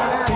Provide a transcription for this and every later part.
Yes.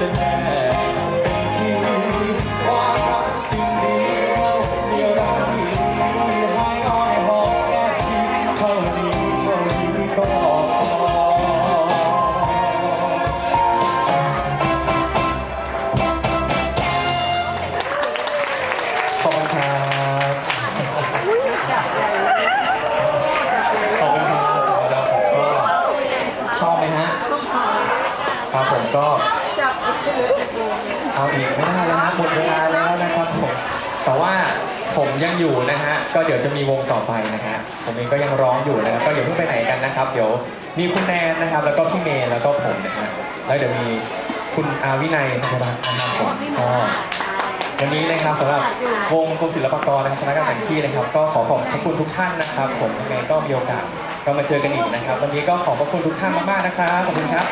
จนแย่เป็นที่ความรักสิ่งเดียวเดียวเราที่ให้อ้อยหอมแก้มที่เท่านี้เท่านี้ก็พอขอบคุณครับขอบคุณครับแล้วผมก็ชอบไหมฮะ ครับผมก็ เอาอีกไม่ได้แล้วนะหมดเวลาแล้วนะครับผมแต่ว่าผมยังอยู่นะฮะก็เดี๋ยวจะมีวงต่อไปนะฮะผมเองก็ยังร้องอยู่นะครับก็อย่าเพิ่งไปไหนกันนะครับ เดี๋ยวมีคุณแนนนะครับ แล้วก็พี่เมย์แล้วก็ผมนะฮะแล้วเดี๋ยวมีคุณอาวินัยธรรมรัตน์นะครับผมก็วันนี้นะครับสำหรับวงกรมศิลปากรนะครับสำนักงานแสงที่นะครับ ก็ขอขอบพระคุณทุกท่านนะครับ ผมยังไงก็มีโอกาสก็มาเจอกันอีกนะครับ วันนี้ก็ขอบพระคุณทุกท่านมากๆนะครับขอบคุณครับ